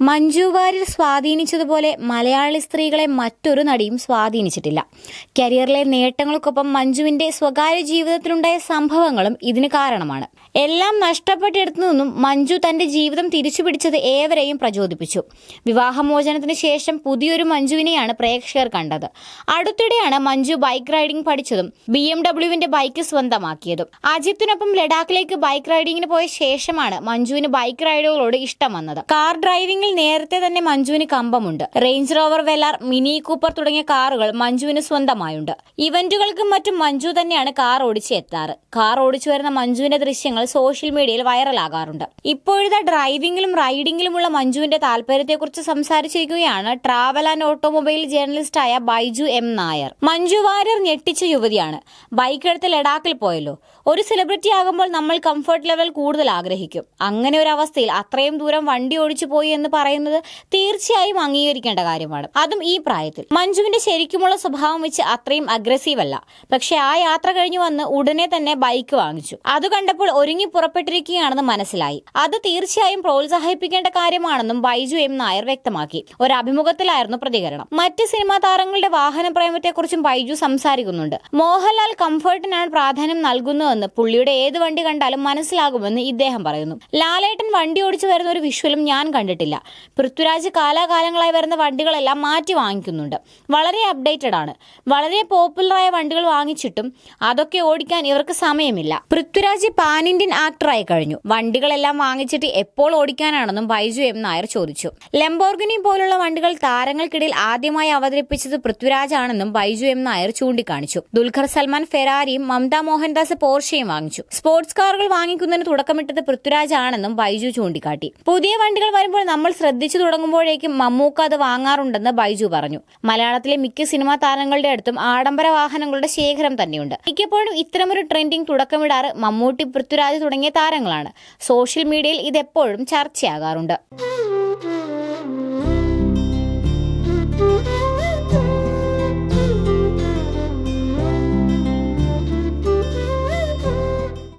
മഞ്ജു വാര്യർ സ്വാധീനിച്ചതുപോലെ മലയാളി സ്ത്രീകളെ മറ്റൊരു നടിയും സ്വാധീനിച്ചിട്ടില്ല. കരിയറിലെ നേട്ടങ്ങൾക്കൊപ്പം മഞ്ജുവിന്റെ സ്വകാര്യ ജീവിതത്തിലുണ്ടായ സംഭവങ്ങളും ഇതിന് കാരണമാണ്. എല്ലാം നഷ്ടപ്പെട്ടെടുത്തു നിന്നും മഞ്ജു തന്റെ ജീവിതം തിരിച്ചുപിടിച്ചത് ഏവരെയും പ്രചോദിപ്പിച്ചു. വിവാഹമോചനത്തിന് ശേഷം പുതിയൊരു മഞ്ജുവിനെയാണ് പ്രേക്ഷകർ കണ്ടത്. അടുത്തിടെയാണ് മഞ്ജു ബൈക്ക് റൈഡിംഗ് പഠിച്ചതും ബി എം ഡബ്ല്യുവിന്റെ ബൈക്ക് സ്വന്തമാക്കിയതും. അജിത്തിനൊപ്പം ലഡാക്കിലേക്ക് ബൈക്ക് റൈഡിങ്ങിന് പോയ ശേഷമാണ് മഞ്ജുവിന് ബൈക്ക് റൈഡുകളോട് ഇഷ്ടം വന്നത്. കാർ ഡ്രൈവിംഗിൽ നേരത്തെ തന്നെ മഞ്ജുവിന് കമ്പമുണ്ട്. Range Rover Velar Mini Cooper തുടങ്ങിയ കാറുകൾ മഞ്ജുവിന് സ്വന്തമായുണ്ട്. ഇവന്റുകൾക്കും മറ്റും മഞ്ജു തന്നെയാണ് കാർ ഓടിച്ച് എത്താറ്. കാർ ഓടിച്ചു വരുന്ന മഞ്ജുവിന്റെ ദൃശ്യങ്ങൾ സോഷ്യൽ മീഡിയയിൽ വൈറലാകാറുണ്ട്. ഇപ്പോഴത്തെ ഡ്രൈവിംഗിലും റൈഡിംഗിലുമുള്ള മഞ്ജുവിന്റെ താല്പര്യത്തെക്കുറിച്ച് സംസാരിച്ചിരിക്കുകയാണ് ട്രാവൽ ആൻഡ് ഓട്ടോമൊബൈൽ ജേർണലിസ്റ്റായ ബൈജു എം നായർ. മഞ്ജു വാര്യർ ഞെട്ടിച്ച യുവതിയാണ്. ബൈക്ക് എടുത്ത് ലഡാക്കിൽ പോയല്ലോ. ഒരു സെലിബ്രിറ്റി ആകുമ്പോൾ നമ്മൾ കംഫർട്ട് ലെവൽ കൂടുതൽ ആഗ്രഹിക്കും. അങ്ങനെ ഒരു അവസ്ഥയിൽ അത്രയും ദൂരം വണ്ടി ഓടിച്ചു പോയി എന്ന് പറയുന്നത് തീർച്ചയായും അംഗീകരിക്കേണ്ട കാര്യമാണ്. അതും ഈ പ്രായത്തിൽ. മഞ്ജുവിന്റെ ശരിക്കുമുള്ള സ്വഭാവം വെച്ച് അത്രയും അഗ്രസീവ് അല്ല. പക്ഷെ ആ യാത്ര കഴിഞ്ഞു വന്ന് ഉടനെ തന്നെ ബൈക്ക് വാങ്ങിച്ചു. അത് കണ്ടപ്പോൾ ഒരുങ്ങി പുറപ്പെട്ടിരിക്കുകയാണെന്ന് മനസ്സിലായി. അത് തീർച്ചയായും പ്രോത്സാഹിപ്പിക്കേണ്ട കാര്യമാണെന്നും ബൈജു എം നായർ വ്യക്തമാക്കി. ഒരു അഭിമുഖത്തിലായിരുന്നു പ്രതികരണം. മറ്റ് സിനിമാ താരങ്ങളുടെ വാഹന പ്രേമത്തെക്കുറിച്ചും ബൈജു സംസാരിക്കുന്നുണ്ട്. മോഹൻലാൽ കംഫർട്ടിനാണ് പ്രാധാന്യം നൽകുന്നതെന്ന് പുള്ളിയുടെ ഏത് വണ്ടി കണ്ടാലും മനസ്സിലാകുമെന്ന് ഇദ്ദേഹം പറയുന്നു. ലാലേട്ടൻ വണ്ടി ഓടിച്ചു വരുന്ന ഒരു വിഷ്വലും ഞാൻ കണ്ടിട്ടില്ല. പൃഥ്വിരാജ് കാലാകാലങ്ങളായി വരുന്ന വണ്ടികളെല്ലാം മാറ്റി വാങ്ങിക്കുന്നുണ്ട്. വളരെ അപ്ഡേറ്റഡ് ആണ്. വളരെ പോപ്പുലറായ വണ്ടികൾ വാങ്ങിച്ചിട്ടും അതൊക്കെ ഓടിക്കാൻ ഇവർക്ക് സമയമില്ല. പൃഥ്വിരാജ് പാൻ ഇന്ത്യൻ ആക്ടറായി കഴിഞ്ഞു. വണ്ടികളെല്ലാം വാങ്ങിച്ചിട്ട് എപ്പോൾ ഓടിക്കാനാണെന്നും ബൈജു എം നായർ ചോദിച്ചു. ലംബോർഗിനി പോലുള്ള വണ്ടികൾ താരങ്ങൾക്കിടയിൽ ആദ്യമായി അവതരിപ്പിച്ചത് പൃഥ്വിരാജാണെന്നും ബൈജു എം നായർ ചൂണ്ടിക്കാണിച്ചു. ദുൽഖർ സൽമാൻ ഫെറാരിയും മമത മോഹൻദാസ് പോർഷയും വാങ്ങിച്ചു. സ്പോർട്സ് കാറുകൾ വാങ്ങിക്കുന്നതിന് തുടക്കമിട്ടത് പൃഥ്വിരാജാണെന്നും ബൈജു ചൂണ്ടിക്കാട്ടി. പുതിയ വണ്ടികൾ വരുമ്പോൾ നമ്മൾ ശ്രദ്ധിച്ചു തുടങ്ങുമ്പോഴേക്കും മമ്മൂക്ക അത് വാങ്ങാറുണ്ടെന്ന് ബൈജു പറഞ്ഞു. മലയാളത്തിലെ മിക്ക സിനിമാ താരങ്ങളുടെ അടുത്തും ആഡംബര വാഹനങ്ങളുടെ ശേഖരം തന്നെയുണ്ട്. മിക്കപ്പോഴും ഇത്തരമൊരു ട്രെൻഡിങ് തുടക്കമിടാറ് മമ്മൂട്ടി പൃഥ്വിരാജ് തുടങ്ങിയ താരങ്ങളാണ്. സോഷ്യൽ മീഡിയയിൽ ഇതെപ്പോഴും ചർച്ചയാകാറുണ്ട്.